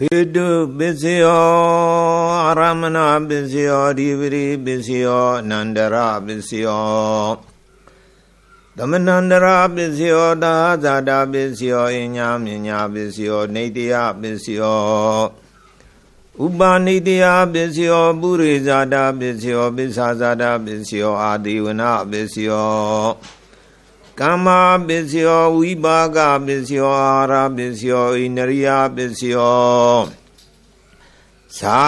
ဟေတုပစ္စယောအာရမဏပစ္စယောဒီပရိပစ္စယောအနန္တရပစ္စယောသမဏန္တရပစ္စယောသာဇာတာပစ္စယောအညမြညာပစ္စယောနေတယပစ္စယောဥပါနိတယပစ္စယောပုရိဇာတာပစ္စယောပစ္ဆာဇာတာပစ္စယောအာတိဝနပစ္စယော ကမ္မာပစ္စယောဝိပါကပစ္စယောအာရပစ္စယောဣန္ဒရိယပစ္စယောသာ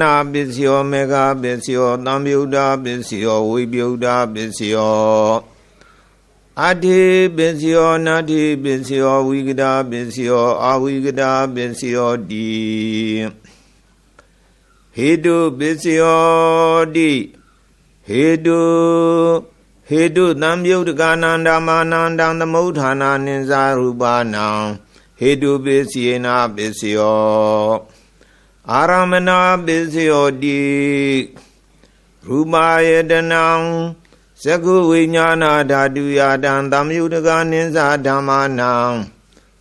နာပစ္စယောမေဃပစ္စယောသံယုဒ္ဓပစ္စယောဝိပယုဒ္ဓပစ္စယောအတ္ถิပစ္စယောနတ္ถิပစ္စယောဝိကဒပစ္စယောအဝိကဒပစ္စယောတိဟေတုပစ္စယောတိဟေတု ဟေတုသံယုတ်ကနန္ဒမာနန္တံသမုဋ္ဌာနာနိဇာရူပနံဟေတုပစ္စယေနပစ္စယောအာရမဏပစ္စယောတိရူပယတနံသကုဝိညာဏဓာတုယတံသမယုတကနိဇာဓမ္မာနံ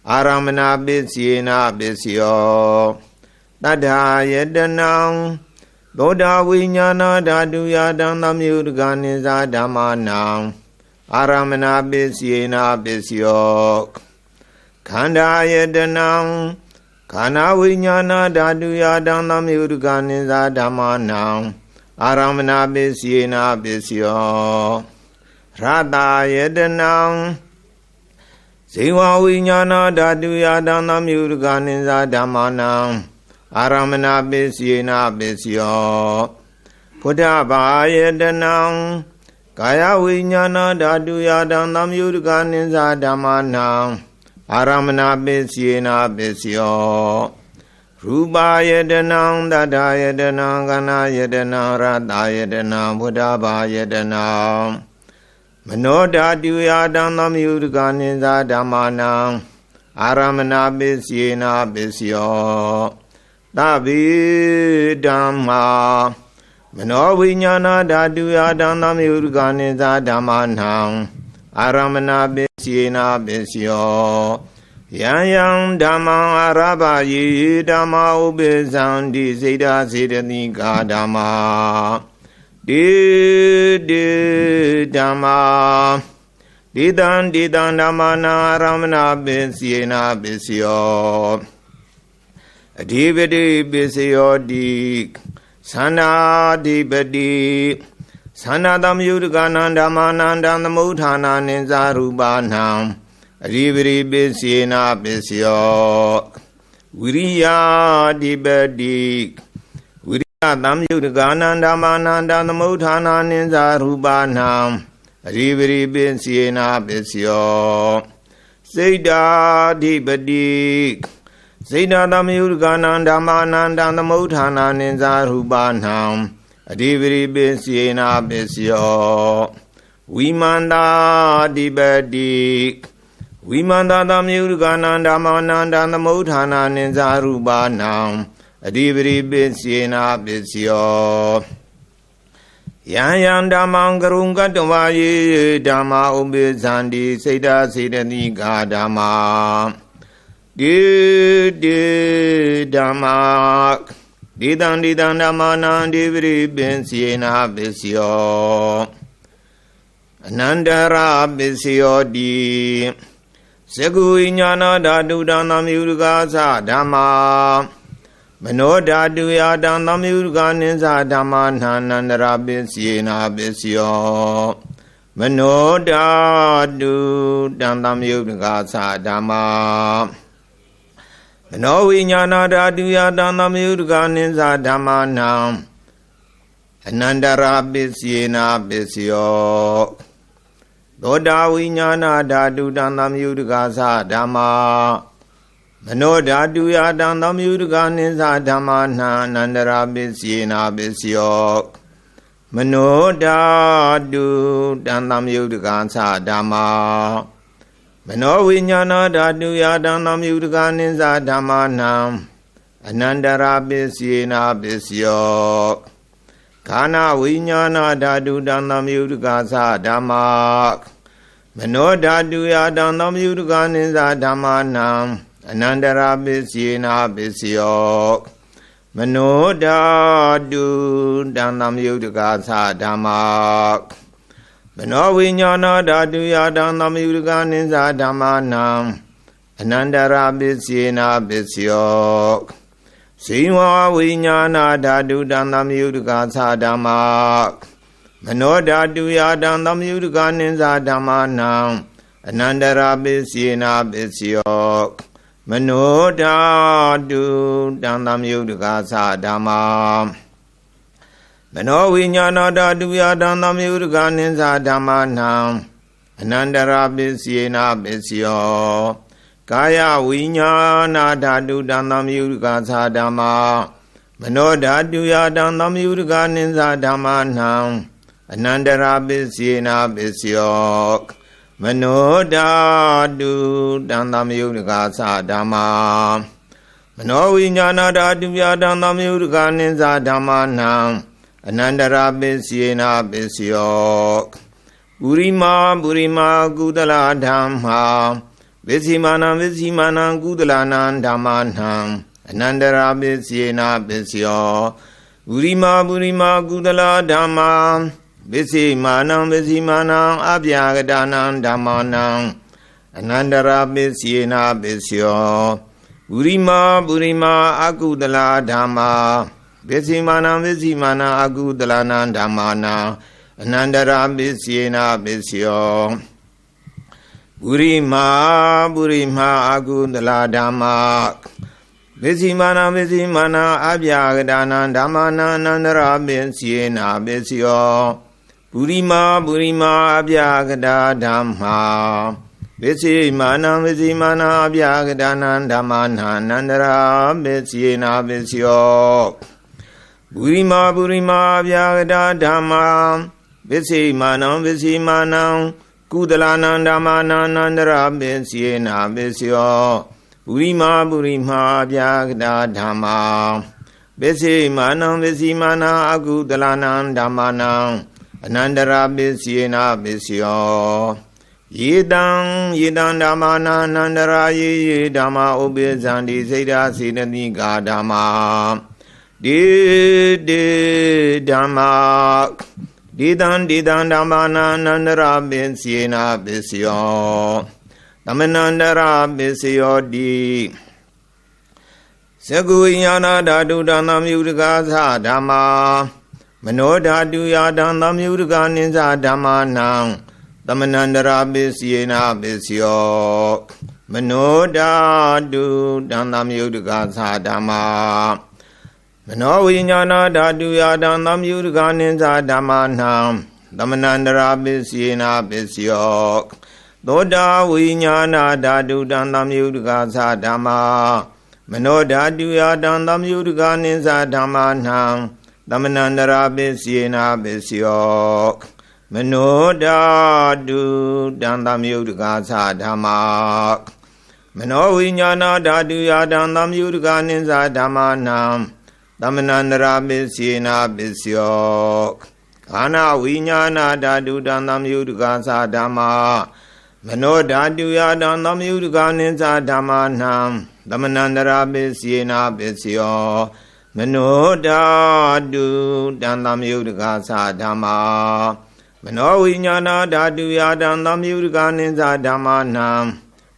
အာရမဏပစ္စယေနပစ္စယောတတ္ထာယတနံ သောတာဝိညာဏဓာတုယတံသမယုတကနိဇာဓမ္မာနံအာရမဏပစ္စယေနပစ္စယောခန္ဓာယတနံခန္ဓာဝိညာဏဓာတုယတံသမယုတကနိဇာဓမ္မာနံအာရမဏပစ္စယေနပစ္စယောရတယတနံဇေဝဝိညာဏဓာတုယတံသမယုတကနိဇာဓမ္မာနံ အာရမဏပစ္စယေနပစ္စယောဖုဒ္ဓဘာယတနံကာယဝိညာဏဓာတုယတံသမယုတကနိဇာဓမ္မာနံအာရမဏပစ္စယေနပစ္စယောရူပါယတနံတတ္ထာယတနံကနာယတနံရတယတနံဘုဒ္ဓဘာယတနံမနောဓာတုယတံသမယုတကနိဇာဓမ္မာနံအာရမဏပစ္စယေနပစ္စယော သဗ္ဗေဓမ္မာမနောဝိညာဏဓာတုယတံသမယုတကနိဇာဓမ္မာနံအာရမဏပစ္စယေနပစ္စယောယံယံဓမ္မံအာရဘယေဓမ္မာဥပိသံတိစေတစေတတိကာဓမ္မာတေတေဓမ္မာဒေတံဒေတံဓမ္မာနာရမဏပစ္စယေနပစ္စယော အဓိပတိပစ္စယောတိသန္နာဓိပတိသန္နာသမယုတကနံဓမ္မာနန္တံသမုဋ္ဌာနာနိဇာရူပါနံအရိပရိပစ္စယေနပစ္စယောဝိရိယဓိပတိဝိရိယသံယုတကနံဓမ္မာနန္တံသမုဋ္ဌာနာနိဇာရူပါနံအရိပရိပစ္စယေနပစ္စယောစိတ်တာဓိပတိ စေတသမယုတကနံဓမ္မာနန္တံသမုဋ္ဌာနာနိဇာရူပါနံအဓိပရိပစ္စယေနပစ္စယောဝိမန္တာဓိပတိဝိမန္တာသမယုတကနံဓမ္မာနန္တံသမုဋ္ဌာနာနိဇာရူပါနံအဓိပရိပစ္စယေနပစ္စယောယံယံဓမ္မံကရုံကတ္တဝါယေဓမ္မာဥပိသန္တိစေတစေတတိကာဓမ္မာ တိတိဓမ္မာဒီတံဒီတံဓမ္မာနံဒီပရိပင်စီနာပစ္စယောအနန္တရာပစ္စယောတိသကုဝိညာဏဓာတုတံသမယုတကာသဓမ္မာမနောဓာတုယတံသမယုတကာနိသဓမ္မာနာနန္တရာပစ္စယေနာပစ္စယောမနောဓာတုတံသမယုတကာသဓမ္မာ မနောဝိညာဏဓာတုယတံသမယုတကနိသဓမ္မာနံအနန္တရာပစ္စယေနာပစ္စယောသောတာဝိညာဏဓာတုတံသမယုတကသဓမ္မာမနောဓာတုယတံသမယုတကနိသဓမ္မာနံအနန္တရာပစ္စယေနာပစ္စယောမနောဓာတုတံသမယုတကသဓမ္မာ မနောဝိညာဏဓာတုယတံသမယုတကနိစ္စဓမ္မာနံအနန္တရာပစ္စယေနာပစ္စယောခန္ဓာဝိညာဏဓာတုတံသမယုတကသဓမ္မာမနောဓာတုယတံသမယုတကနိစ္စဓမ္မာနံအနန္တရာပစ္စယေနာပစ္စယောမနောဓာတုတံသမယုတ်တကာသဓမ္မာ မနောဝိညာဏဓာတုယတံသမယုတ်ကနိသဓမ္မာနံအနန္တရာပစ္စယေနာပစ္စယောဇိဝဝိညာဏဓာတုတံသမယုတ်ကသာဓမ္မာမနောဓာတုယတံသမယုတ်ကနိသဓမ္မာနံအနန္တရာပစ္စယေနာပစ္စယောမနောဓာတုတံသမယုတ်ကသာဓမ္မာ မနောဝိညာဏဓာတုယတံသမယုတ်ကနိသဓမ္မာနံအနန္တရာပစ္စယေနာပစ္စယောကာယဝိညာဏဓာတုတံသမယုကသာဓမ္မာမနောဓာတုယတံသမယုကနိသဓမ္မာနံအနန္တရာပစ္စေနာပစ္စယောမနောဓာတုတံသမယုကသာဓမ္မာမနောဝိညာဏဓာတုယတံသမယုကနိသဓမ္မာနံ အနန္တရာပစ္စေနာပစ္စယောပုရိမာပုရိမာကုသလဓမ္မာဝိစီမာနံဝိစီမာနံကုသလနာဓမ္မာနံအနန္တရာပစ္စေနာပစ္စယောပုရိမာပုရိမာကုသလဓမ္မာဝိစီမာနံဝိစီမာနံအပြာကတာနံဓမ္မာနံအနန္တရာပစ္စေနာပစ္စယောပုရိမာပုရိမာအကုသလဓမ္မာ ဝိစီမာနံဝိစီမာနံအကုသလနာဓမ္မာနံအနန္တရာပစ္စေနာပစ္စယောပုရိမာပုရိမာအကုသလဓမ္မာဝိစီမာနဝိစီမာနအပြာကဒါနံဓမ္မာနအနန္တရာပင်စီနာပစ္စယောပုရိမာပုရိမာအပြာကဒါဓမ္မာဝိစီမာနဝိစီမာနအပြာကဒါနံဓမ္မာနအနန္တရာပင်စီနာပစ္စယော ပုရိမာပုရိမာအပြာကဒါဓမ္မာဝိစီမာနဝိစီမာနကုသလနန္ဓမာနာနန္ဒရာပင်စီနာပစ္စယောပုရိမာပုရိမာပြာကတာဓမ္မာပစ္စေမာနံပစ္စီမာနာအကုသလနံဓမ္မာနံအနန္တရာပစ္စယေနာပစ္စယောယေတံယေတံဓမ္မာနာနန္တရာယေယေဓမ္မာဥပိဇံတိစိတ်ဓာစေတတိကာဓမ္မာ ဒေဒေဓမ္မာဒီတံဒီတံဓမ္မာနာနန္ဒရာပင်စီနာပစ္စယောသမနန္ဒရာပစ္စယောတိသကုဝိညာဏဓာတုတံသမယုတကာသဓမ္မာမနောဓာတုယတံသမယုတကာနိသဓမ္မာနံသမနန္ဒရာပစ္စယေနာပစ္စယောမနောဓာတုတံသမယုတကာသဓမ္မာ မနောဝိညာဏဓာတုယတံသမယုတကနိသဓမ္မာနံသမဏန္တရာပစ္စယေနာပစ္စယောသောတာဝိညာဏဓာတုတံသမယုတကသဓမ္မာမနောဓာတုယတံသမယုတကနိသဓမ္မာနံသမဏန္တရာပစ္စယေနာပစ္စယောမနောဓာတုတံသမယုတကသဓမ္မာမနောဝိညာဏဓာတုယတံသမယုတကနိသဓမ္မာနံ သမဏန္တရာပစ္စေနာပစ္စယောခန္ဓာဝိညာဏဓာတုတံသမယုတကသာဓမ္မာမနောဓာတုယတံသမယုတကနိသဓမ္မာနံသမဏန္တရာပစ္စေနာပစ္စယောမနောဓာတုတံသမယုတကသာဓမ္မာမနောဝိညာဏဓာတုယတံသမယုတကနိသဓမ္မာနံ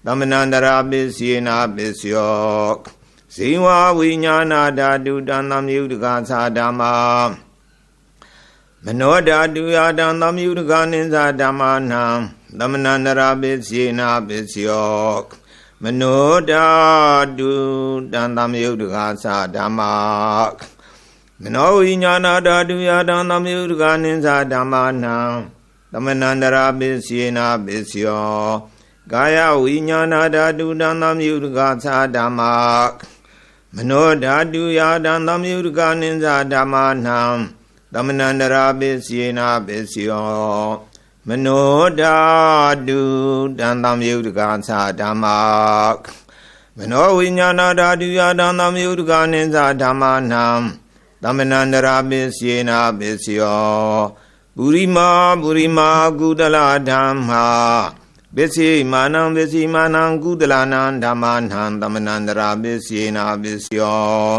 သမဏန္တရာပစ္စေနာပစ္စယော ဇိဝဝိညာဏဓာတုတံသမယုတကသာဓမ္မာမနောဓာတုယတံသမယုတကနိသဓမ္မာနံသမဏန္တရာပစ္စေနာပစ္စယောမနောဓာတုတံသမယုတကသာဓမ္မာမနောဝိညာဏဓာတုယတံသမယုတကနိသဓမ္မာနံသမဏန္တရာပစ္စေနာပစ္စယောကာယဝိညာဏဓာတုတံသမယုတကသာဓမ္မာ မနောဓာတုယာတံသမယုတကနိသဓမ္မာနံသမဏန္တရာပစ္စယေနာပစ္စယောမနောဓာတုတံသမယုတကသဓမ္မာမနောဝိညာဏဓာတုယာတံသမယုတကနိသဓမ္မာနံသမဏန္တရာပစ္စယေနာပစ္စယောပုရိမာပုရိမာကုသလဓမ္မာဝ ပစ္စည်းမာနံပစ္စည်းမာနံကုသလနာဓမ္မနံသမဏန္တရာပစ္စယေနာပစ္စယော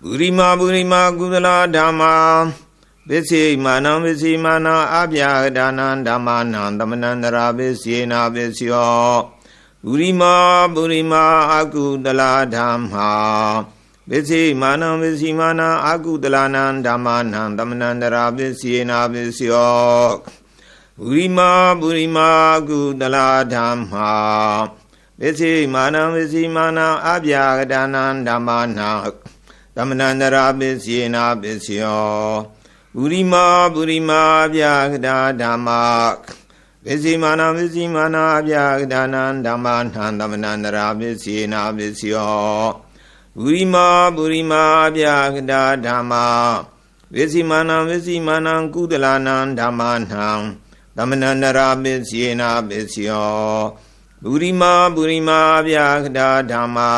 ပုရိမာပုရိမာကုသလဓမ္မာပစ္စည်းမာနံပစ္စည်းမာနံအပြာဒါနံဓမ္မနံသမဏန္တရာပစ္စယေနာပစ္စယောပုရိမာပုရိမာအကုသလဓမ္မာပစ္စည်းမာနံပစ္စည်းမာနံအကုသလနံဓမ္မနံသမဏန္တရာပစ္စယေနာပစ္စယော ပုရိမာပုရိမာကုသလဓမ္မာပစ္စည်းမာနံပစ္စည်းမာနံအပြာကဒါနံဓမ္မာနံသမဏန္တရာပစ္စယေနာပစ္စယောပုရိမာပုရိမာပြာကဒါဓမ္မာပစ္စည်းမာနံပစ္စည်းမာနံအပြာကဒါနံဓမ္မာနံသမဏန္တရာပစ္စယေနာပစ္စယောပုရိမာပုရိမာပြာကဒါဓမ္မာပစ္စည်းမာနံပစ္စည်းမာနံကုသလနံဓမ္မာနံ သမဏန္တရာပစ္စယေနာပစ္စယောပုရိမာပုရိမာဗျာခတာဓမ္မာ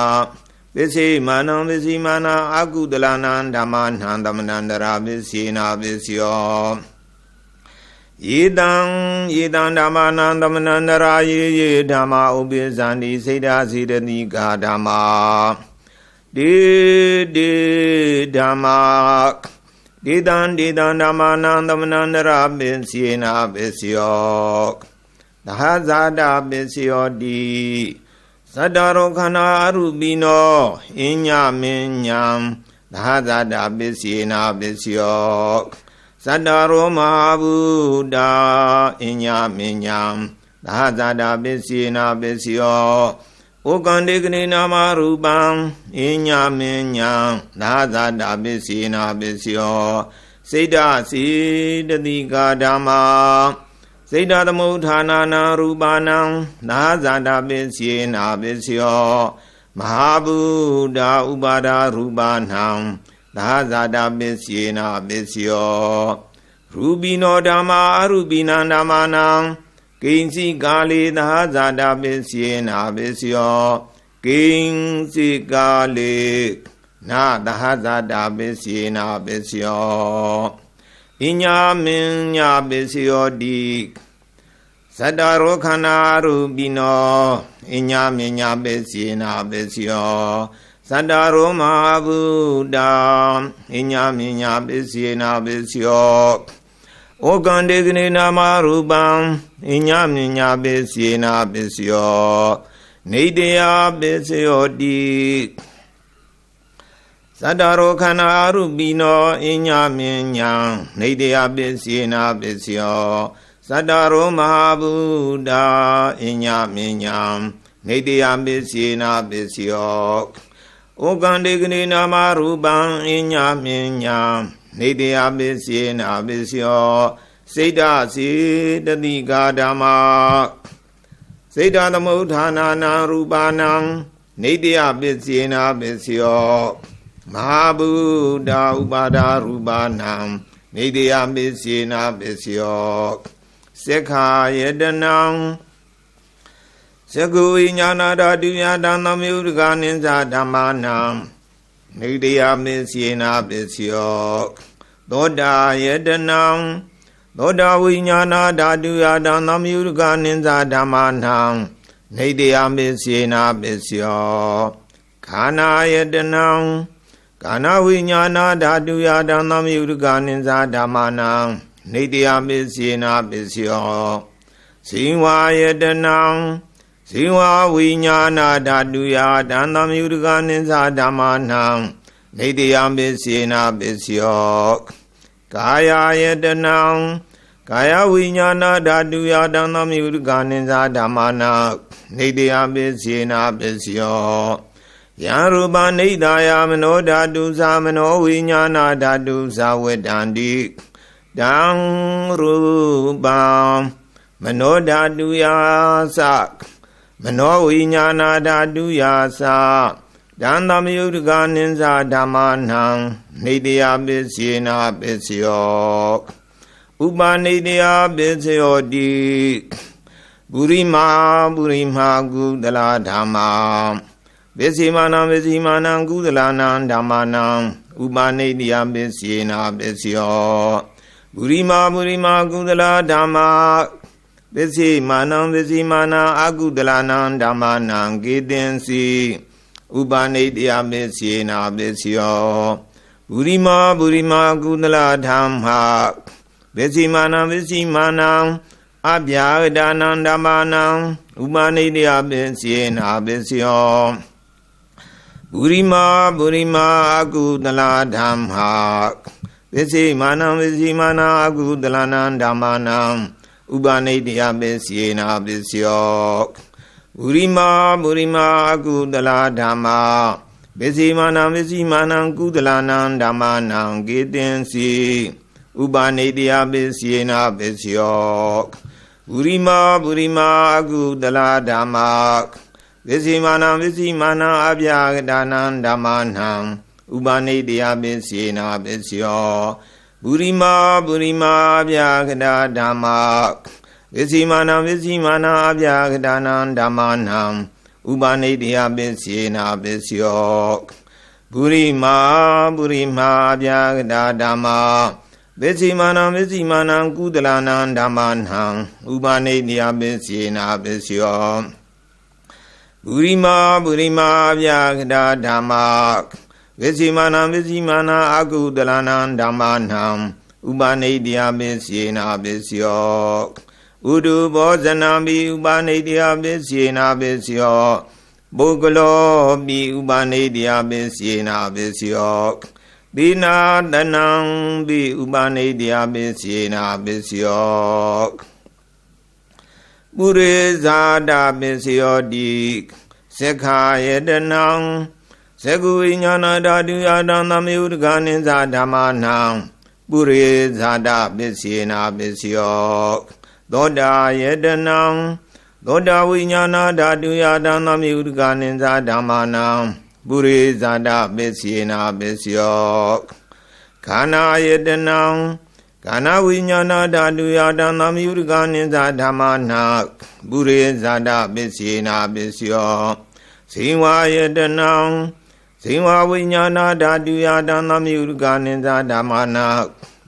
ပစ္စေမာနံပစ္စည်းမာနအာကုတလနာဓမ္မာနံသမဏန္တရာပစ္စယေနာပစ္စယောယေတံယေတံဓမ္မာနံသမဏန္တရာယေယေဓမ္မာဥပိသန္တိစေတစီတတိကာဓမ္မာဒေဒေဓမ္မာ ဒေတံဒေတံဓမ္မာနံသမဏန္တရာပစ္စယေနာပစ္စယောသဟဇာတာပစ္စယောတိသတ္တရောခန္ဓာအရုပိနောအညမင်းညာသဟဇာတာပစ္စယေနာပစ္စယောသတ္တရောမဟာဗုဒ္ဓအညမင်းညာသဟဇာတာပစ္စယေနာပစ္စယော ဩကန္တေကနေနာမရူပံအညမင်းညာသာသာတာပစ္စေနာပစ္စယောစိတ်ဓာစီတတိကာဓမ္မာစိတ်ဓာသမုဋ္ဌာနာနာရူပနံသာသာတာပစ္စေနာပစ္စယောမဟာဗုဒ္ဓဥပါဒရူပနံသာသာတာပစ္စေနာပစ္စယောရူပိနောဓမ္မာအရူပိနံဓမ္မာနံ ကိဉ္စီကာလေသဟဇာတာပစ္စယေနာပစ္စယောကိဉ္စီကာလေနာသဟဇာတာပစ္စယေနာပစ္စယောဣညာမင်းညာပစ္စယောတိသတ္တရောခန္ဓာရူပိနောဣညာမင်းညာပစ္စယေနာပစ္စယောသတ္တရောမဟာဗုဒ္ဓဣညာမင်းညာပစ္စယေနာပစ္စယောဩကန္တေကနေနာမရူပံ အညမညာပစ္စယေနာပစ္စယောနေတယပစ္စယောတိသတ္တရောခန္ဓာရူပိနောအညမညာနေတယပစ္စယေနာပစ္စယောသတ္တရောမဟာဗုဒ္ဓအညမညာနေတယပစ္စယေနာပစ္စယောဩကန္တေကနေနာမရူပံအညမညာနေတယပစ္စယေနာပစ္စယော စိတ်ဓာစေတတိကာဓမ္မာစိတ်ဓာသမုဋ္ဌာနာနာရူပါနံနေတယပစ္စယေနာပစ္စယောမဟာဗုဒ္ဓဥပါဒရူပါနံနေတယပစ္စယေနာပစ္စယောသက္ခာယတနံသကုဝိညာဏဓာတုယတံသမယုဒကနိစ္စဓမ္မာနံနေတယပစ္စယေနာပစ္စယောသောတာယတနံ သောတာဝိညာဏဓာတုယတံသမယုဒကနိစ္စဓမ္မာနံနေတယပစ္စေနာပစ္စယောခန္ဓာယတနံကာနဝိညာဏဓာတုယတံသမယုဒကနိစ္စဓမ္မာနံနေတယပစ္စေနာပစ္စယောဇိဝယတနံဇိဝဝိညာဏဓာတုယတံသမယုဒကနိစ္စဓမ္မာနံနေတယပစ္စေနာပစ္စယောကာယယတနံ ကာယဝိညာဏဓာတုယတံသမယုဒကနိဇာဓမ္မာနာနေတယပစ္စေနာပစ္စယောယံရူပနိဒာယမနောဓာတုသာမနောဝိညာဏဓာတုသာဝတ္တန္တိတံရူပံမနောဓာတုယသမနောဝိညာဏဓာတုယသဒံသမယုဒကနိဇာဓမ္မာနံနေတယပစ္စေနာပစ္စယော ဥပါနေတယပစ္စယောတိပုရိမာပုရိမာကုသလဓမ္မာပစ္စေမာနံပစ္စေမာနံကုသလနာဓမ္မာနံဥပါနေတယပစ္စေနာပစ္စယောပုရိမာပုရိမာကုသလဓမ္မာပစ္စိမာနံပစ္စည်းမာနံအာကုတလနံဓမ္မနံကေတင်စီဥပနိတယမစ္စေနာပစ္စယောဘူရိမာဘူရိမာကုသလဓမ္မ ပစ္စည်းမာနံပစ္စည်းမာနံအဗျာဒာနံဓမ္မနံဥပနိတယပစ္စေနာပစ္စယောဘူရိမာဘူရိမာအကုသလဓမ္မပစ္စည်းမာနံပစ္စည်းမာနံအကုသလနံဓမ္မနံဥပနိတယပစ္စေနာပစ္စယောဘူရိမာဘူရိမာအကုသလဓမ္မာပစ္စည်းမာနံပစ္စည်းမာနံကုသလနံဓမ္မနံကေတင်စီ ဥပနိတယပစ္စေနာပစ္စယောဘူရိမာဘူရိမာအကုသလဓမ္မာပစ္စည်းမာနံပစ္စည်းမာနံအပြာကဒါနံဓမ္မနံဥပနိတယပစ္စေနာပစ္စယောပုရိမာပုရိမာအပြာခတာဓမ္မာဝိစီမာနံဝိစီမာနံအပြာခတာနံဓမ္မာနံဥပနိတယပစ္စေနာပစ္စယောပုရိမာပုရိမာအပြာခတာဓမ္မာ ဝိစီမာနံဝိစီမာနံကုသလနံဓမ္မာနံဥပနိတယပစ္စေနာပစ္စယောပုရိမာပုရိမာအပြာခတာဓမ္မာဝိစီမာနံဝိစီမာနအာကုတလနံဓမ္မနံဥပနိတယပစ္စေနာပစ္စယောဥဒုဘောဇနံပိဥပနိတယပစ္စေနာပစ္စယောပုဂ္ဂလောပိဥပနိတယပစ္စေနာပစ္စယော သီနာတနံပိဥပနိတယပစ္စေနာပစ္စယောပုရိဇာတပစ္စယောတိသက္ခာယတနံဇဂုဝိညာဏဓာတုယတံသမယုတကနိသဓမ္မနံပုရိဇာတပစ္စေနာပစ္စယောသောတာယတနံသောတာဝိညာဏဓာတုယတံသမယုတကနိသဓမ္မနံ ပုရိဇာတပစ္စေနာပစ္စယောခန္ဓာယတနံခန္ဓာဝိညာဏဓာတုယတံသမယုတကနိသဓမ္မနံပုရိဇာတပစ္စေနာပစ္စယောဇိဝယတနံဇိဝဝိညာဏဓာတုယတံသမယုကနိသဓမ္မနာ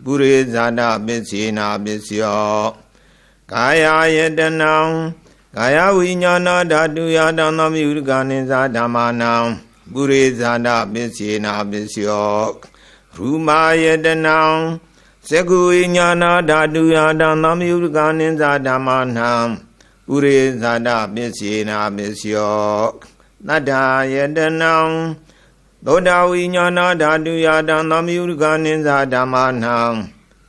ပုရိဇာတပစ္စေနာပစ္စယောကာယယတနံကာယဝိညာဏဓာတုယတံသမယုကနိသဓမ္မနာ ပုရိဇာတပစ္စေနာပစ္စယောရူမာယတနံသကုဝိညာဏဓာတုယတံသမယုကနိသဓမ္မနာပုရိဇာတပစ္စေနာပစ္စယောတတ္ထာယတနံသောတာဝိညာဏဓာတုယတံသမယုကနိသဓမ္မနံ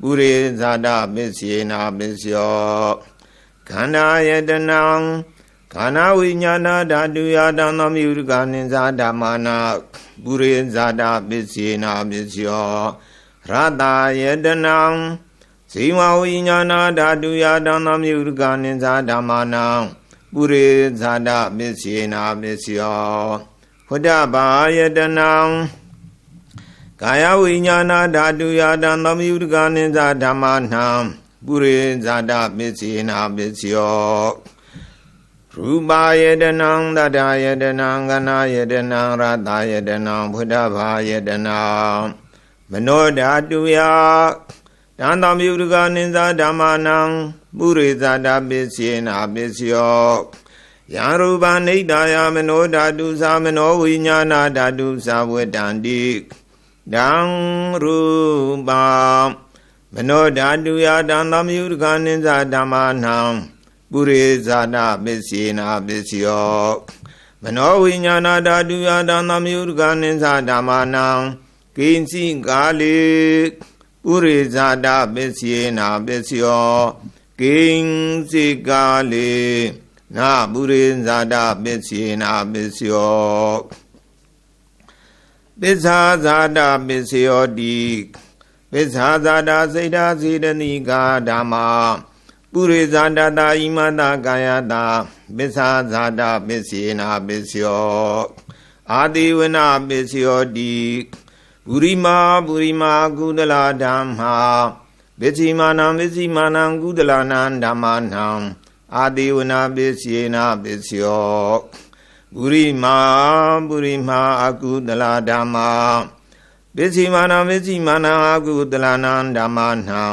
ပုရိဇာတပစ္စေနာပစ္စယောခန္ဓာယတနံ ခန္ဓာဝိညာဏဓာတုယတံသမယုကနိသဓမ္မနာပုရိဇာတပစ္စေနာပစ္စယောရတယတနံဇိဝဝိညာဏဓာတုယတံသမယုကနိသဓမ္မနာပုရိဇာတပစ္စေနာပစ္စယောဝတ္တဘာယတနံကာယဝိညာဏဓာတုယတံသမယုတကနိသဓမ္မနံပုရိဇာတပစ္စေနာပစ္စယော ရူပါယတနံတတယတနံကနာယတနံရတယတနံဘုဒ္ဓဘာယတနံမနောဓာတုယတံသမယုတကနိသဓမ္မနံပုရိဇာတပစ္စေနာပစ္စယောယံရူပနိဒာယမနောဓာတုသာမနောဝိညာဏဓာတုသာဝတ္တန္တိဒံရူပမနောဓာတုယတံသမယုဒကနိသဓမ္မာနံ ပုရိဇာနာပစ္စေနာပစ္စယောမနောဝိညာဏဓာတုယတံသမယုဒကနိသဓမ္မာနံကိဉ္စီကာလေပုရိဇာတပစ္စေနာပစ္စယောကိဉ္စီကာလေနာပုရိဇာတပစ္စေနာပစ္စယောပစ္ဆာဇာတပစ္စယောတိပစ္ဆာဇာတစိတ်ဓာစေတနိကာဓမ္မာ ပုရိဇာတတာဣမတကာယတာပစ္ဆာဇာတပစ္စေနာပစ္စယောအာတိဝနပစ္စယောတိပုရိမာပုရိမာကုသလာဓမ္မာပစ္စီမာနံပစ္စီမာနံကုသလာနံဓမ္မာနံအာတိဝနာပစ္စေနာပစ္စယောပုရိမာပုရိမာအကုသလာဓမ္မာ ပစ္စီမာနပစ္စီမာနအကုသလနံဓမ္မာနံ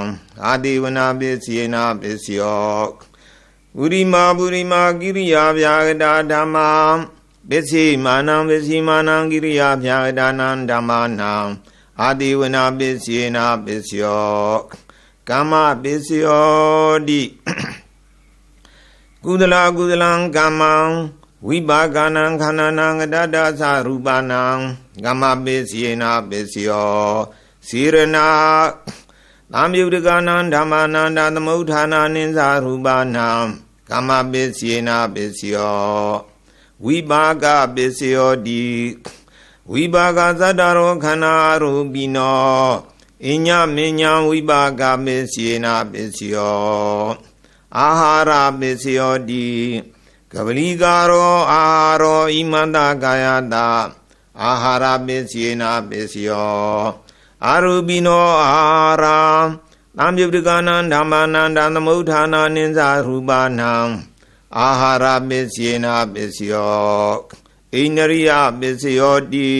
အာတိဝနာပစ္စေနာပစ္စယောရပုရိမာပုရိမာကိရိယာဗျာဂတာဓမ္မာပစ္စိမာနံပစ္စိမာနံကိရိယာဗျာဂတာနံဓမ္မာနံအာတိဝနာပစ္စေနာပစ္စယောကမ္မပစ္စယောတိကုသလကုသလံကမ္မံဝိပါကနံခန္ဓာနံကတတသရူပနံ ကမ္မပစ္စယေနာပစ္စယောစီရဏသံယုတကနံဓမ္မာနန္တသမုဋ္ဌာနာနိသရူပနံကမ္မပစ္စယေနာပစ္စယောဝိပါကပစ္စယောတိဝိပါကသတ္တရောခန္ဓာရူပိနောအညမဉ္ဇံဝိပါကပစ္စယေနာပစ္စယောအာဟာရပစ္စယောတိကပလီကာရောအာဟာရောဣမန္တကာယတာ အာဟာရပစ္စယေနာပစ္စယောအာရူပိနောအာဟာရသံယုတ်ကနံဓမ္မနန္တသမုဋ္ဌာနာနိသရူပနံအာဟာရပစ္စယေနာပစ္စယောဣန္ဒရိယပစ္စယောတိ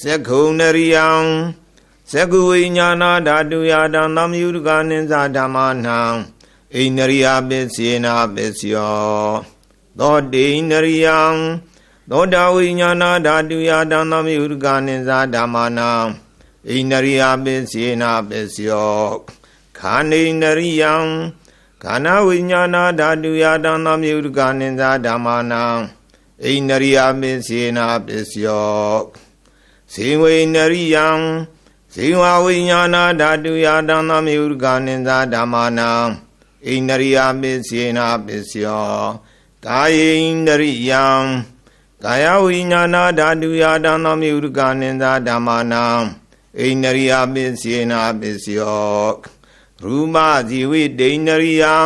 သက္ခုဏရိယံသက္ခုဝိညာဏဓာတုယတံသမယုတကနိသဓမ္မနံဣန္ဒရိယပစ္စေနာပစ္စယောသောတိန္ဒရိယံ သောတာဝိညာဏဓာတုယတံသမယုတကနိသဓမ္မနံဣန္ဒရိယပစ္စေနာပစ္စယောခန္ဓိန္ဒရိယံခန္ဓာဝိညာဏဓာတုယတံသမယုတကနိသဓမ္မနံဣန္ဒရိယပစ္စေနာပစ္စယောဇေဝိန္ဒရိယံဇေဝဝိညာဏဓာတုယတံသမယုတကနိသဓမ္မနံဣန္ဒရိယပစ္စေနာပစ္စယောကာယေဣန္ဒရိယံ ကာယဝိညာဏဓာတုယတံသမယုတကနိသဓမ္မနံဣန္ဒရိယပစ္စေနာပစ္စယောရူပဇီဝိဒိန္ဒရိယံ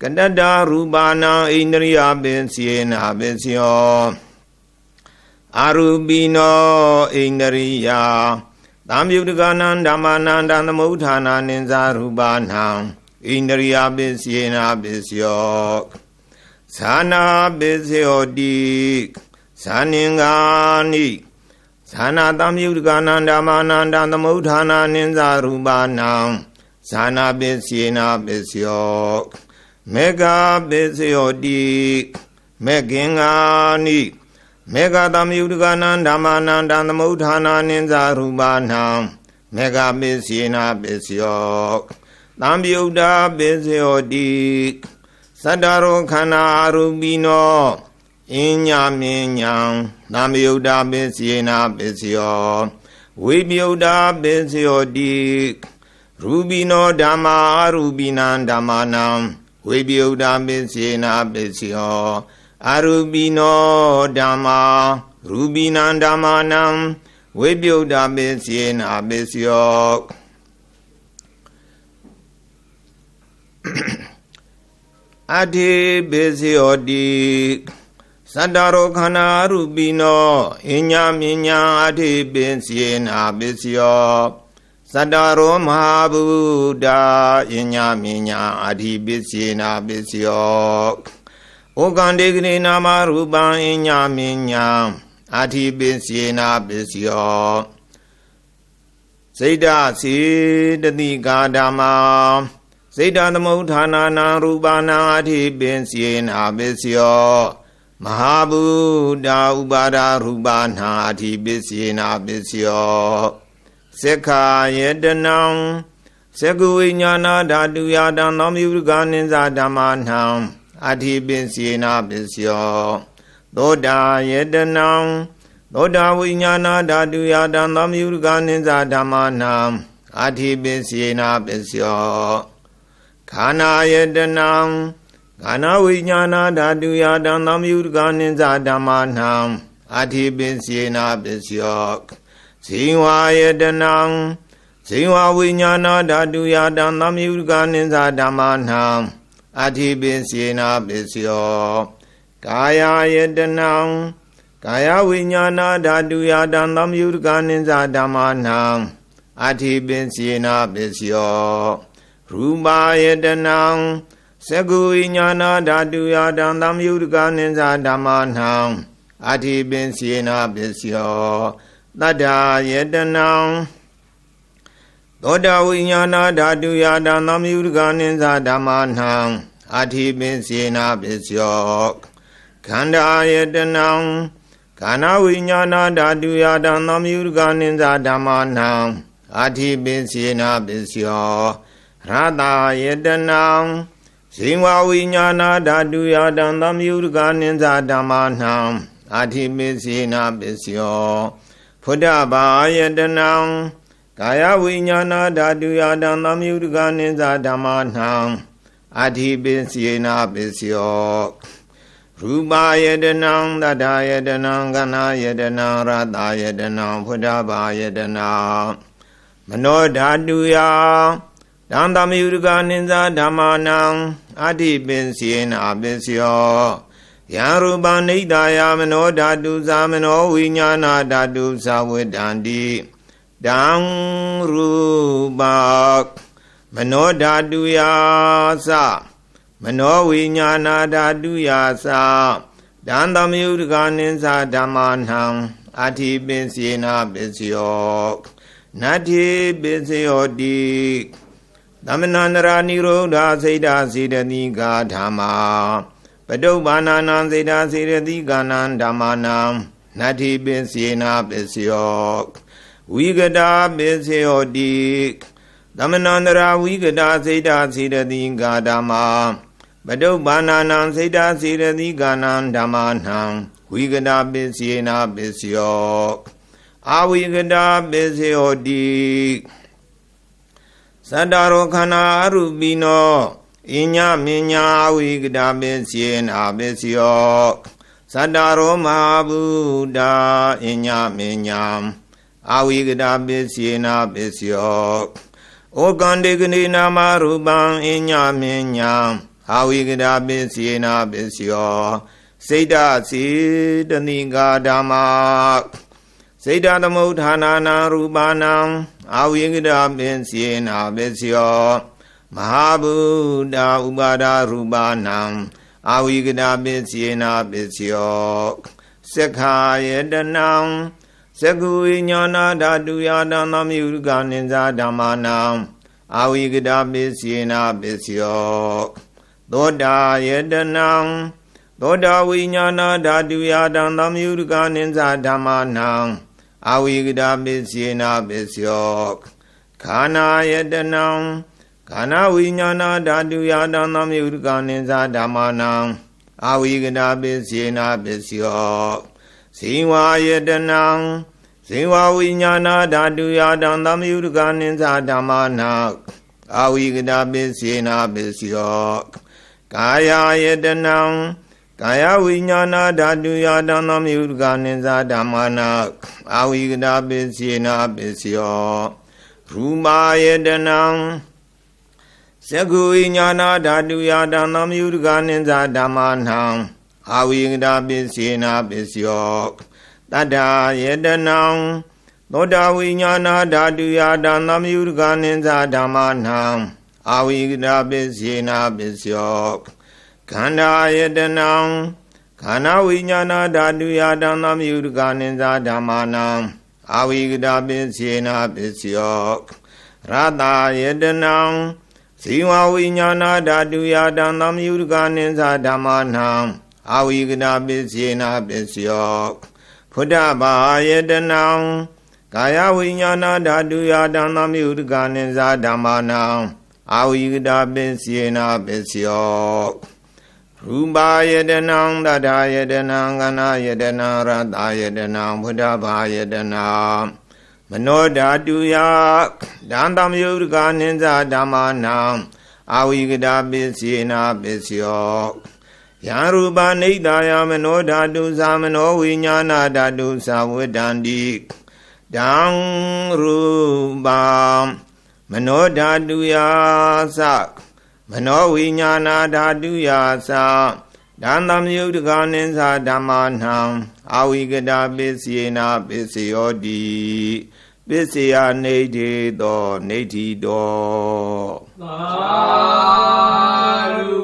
ကတတရူပနာဣန္ဒရိယပင်စေနာပစ္စယောအာရူပိနောဣန္ဒရိယသံယုတကနံဓမ္မနန္တသမုဋ္ဌာနာနိဇာရူပနံဣန္ဒရိယပင်စေနာပစ္စယောသနာပစ္စယောတိ သနင်္ဂာနိသနာတံယုတကနံဓမ္မနန္တသမုဋ္ဌာနာနိဇာရူပနံသနာပစ္စေနာပစ္စယောမေဃပစ္စယောတိမေခင်္ဂာနိမေဃတမယုတကနံဓမ္မာနန္တသမုဋ္ဌာနာနိဇာရူပနံမေဃပစ္စေနာပစ္စယောသံယုတ်တာပစ္စယောတိသတ္တရောခန္ဓာအရူပိနော အင်းညာမင်းညာသံယုတ်တာပစ္စေနာပစ္စယောဝိပယုတ်တာပစ္စယောတိရူပိနောဓမ္မာအရူပိနံဓမ္မာနံဝိပယုတ်တာပစ္စေနာပစ္စယောအရူပိနောဓမ္မာရူပိနံဓမ္မာနံဝိပယုတ်တာပစ္စေနာပစ္စယောအထေပစ္စယောတိ သတ္တရောခန္ဓာရူပိနောအညမြညာအထေပစ္စေနာပစ္စယောသတ္တရောမဟာဗုဒ္ဓယညမညာအာဓိပစ္စေနာပစ္စယောဩကံတေကိနာမရူပံယညမညာအာဓိပစ္စေနာပစ္စယောစိတ်ဓာစေတတိကာဓမ္မာစိတ်ဓာသမုဋ္ဌာနာနာရူပနာအာဓိပစ္စေနာပစ္စယော မဟာဗုဒ္ဓဥပါဒရူပနာအာဓိပစ္စေနာပစ္စယောသက္ခာယတနံသက္ကဝိညာဏဓာတုယတံသောမြုကနိသဓမ္မနံအဋ္ဌိပင်စေနာပစ္စယောသောတာယတနံသောတာဝိညာဏဓာတုယတံသောမြုကနိသဓမ္မနံအဋ္ဌိပင်စေနာပစ္စယောခန္ဓာယတနံ ခန္ဓာဝိညာဏဓာတုယတံသောမြုကနိသဓမ္မနံအဋ္ဌိပင်စေနာပစ္စယောဇိဝါယတနံဇိဝဝိညာဏဓာတုယတံသမယုကနိသဓမ္မနံအဋ္ဌိပင်စေနာပစ္စယောကာယယတနံကာယဝိညာဏဓာတုယတံသမယုကနိသဓမ္မနံအဋ္ဌိပင်စေနာပစ္စယောရူပါယတနံ သကုဝိညာဏဓာတုယတံသမယုကနိသဓမ္မနံအဋ္ဌိပင်စေနာပစ္စယောတတ္ထာယတနံသောတာဝိညာဏဓာတုယတံသမယုဒကနိသဓမ္မနံအာတိပင်စေနာပစ္စယောခန္ဓာယတနံခန္ဓာဝိညာဏဓာတုယတံသမယုကနိဇာဓမ္မနံအာတိပင်စေနာပစ္စယောရတယတနံ ဇိဝဝိညာဏဓာတုယတံသမယုကနိဇာဓမ္မနံအာတိပင်စေနာပစ္စယောဖုဒ္ဓဘာယတနံကာယဝိညာဏဓာတုယတံသမယုကနိဇာဓမ္မနံအာတိပင်စေနာပစ္စယောရူပယတနံတတယတနံကနာယတနံရတယတနံဖုဒ္ဓဘာယတနံမနောဓာတုယ တံသမယုကနိဇာဓမ္မနံအာတိပင်စေနာပစ္စယောယံရူပနိဒာယမနောဓာတုသာမနောဝိညာဏဓာတုသာဝေတံတိတံရူပမနောဓာတုယာသမနောဝိညာဏဓာတုယာသတံသမယုဒကနိသဓမ္မနံအာတိပင်စေနာပစ္စယောနတ္ထိပစ္စယောတိ သမဏန္တရာနိရောဓစေတစေတတိကာဓမ္မာပတုပ္ပန္နာနံစေတစေတတိကာနံဓမ္မာနံနတ္ထိပင်စေနာပစ္စယောဝိကတာပစ္စယောတိသမဏန္တရာဝိကတာစေတစေတတိကာဓမ္မာပတုပ္ပန္နာနံစေတစေတတိကာနံဓမ္မာနံဝိကတာပစ္စယေနာပစ္စယောအာဝိကတာပစ္စယောတိ သတ္တရောခန္ဓာအရူပိနောအညမညာဝိကတာပစ္စယေနာပစ္စယောသတ္တရောမဟာဗုဒ္ဓအညမညာအာဝိကတာပစ္စယေနာပစ္စယောဩကန္တေကနိနာမရူပံအညမညာအာဝိကတာပစ္စယေနာပစ္စယောစိတ်တစေတနိကာဓမ္မာစိတ်တသမုဋ္ဌာနာနာရူပနာ အာဝိကတာပစ္စယေနာပစ္စယောမဟာဗုဒ္ဓဥပါဒရူပနာအာဝိကတာပစ္စယေနာပစ္စယောသက္ခာယတနံသကုဝိညာဏဓာတုယာတံသမယုကနိဇာဓမ္မာနံအာဝိကတာပစ္စယေနာပစ္စယောသောတာယတနံသောတာဝိညာဏဓာတုယာတံသမယုကနိဇာဓမ္မာနံ အာဝိကတာပစ္စယေနာပစ္စယောခန္ဓာယတနံခန္ဓာဝိညာဏဓာတုယာတံသမယုကနိဇာဓမ္မာနံအာဝိကတာပစ္စယေနာပစ္စယောဇိဝါယတနံဇေဝဝိညာဏဓာတုယာတံသမယုကနိသဓမ္မာနာအာဝိကတာပစ္စေနာပစ္စယောကာယယတနံ ကာယဝိညာဏဓာတုယာတံသမယုကနိသဓမ္မာနာအာဝိကတာပစ္စေနာပစ္စယောရူမာယတနံသကုဝိညာဏဓာတုယာတံသမယုကနိသဓမ္မာနာအာဝိကတာပစ္စေနာပစ္စယောတတ္ထာယေတနံသောတာဝိညာဏဓာတုယာတံသမယုကနိသဓမ္မာနံအာဝိကတာပစ္စေနာပစ္စယော ခန္ဓာယေတနံခန္ဓာဝိညာဏဓာတုယာတံသမယုကနိသဓမ္မာနံအာဝိကတာပစ္စေနာပစ္စယောရတယေတနံဇီဝဝိညာဏဓာတုယာတံသမယုကနိသဓမ္မာနံအာဝိကတာပစ္စေနာပစ္စယောဖုဒ္ဓဘာယတနံကာယဝိညာဏဓာတုယာတံသမယုဒကနိဇာဓမ္မာနံအာဝိကတာပစ္စေနာပစ္စယော ရူပါယတနံတထာယတနံကနာယတနံရတယတနံဖုဒ္ဓဘာယတနံမနောဓာတုယဒံသမယုဒကနိဇာဓမ္မာနံအာဝိကတာပစ္စေနာပစ္စယောယံရူပနိဒာယမနောဓာတုသာမနောဝိညာဏဓာတုသာဝတ္တန္တိတံရူပမနောဓာတုယာသ မနောဝိညာဏဓာတုယာသဒံသမယုတ်ကနိသဓမ္မာနံအာဝိကတာပစ္စယေနာပစ္စယောတိပစ္စယနေတိသောနေတိတောသာဓု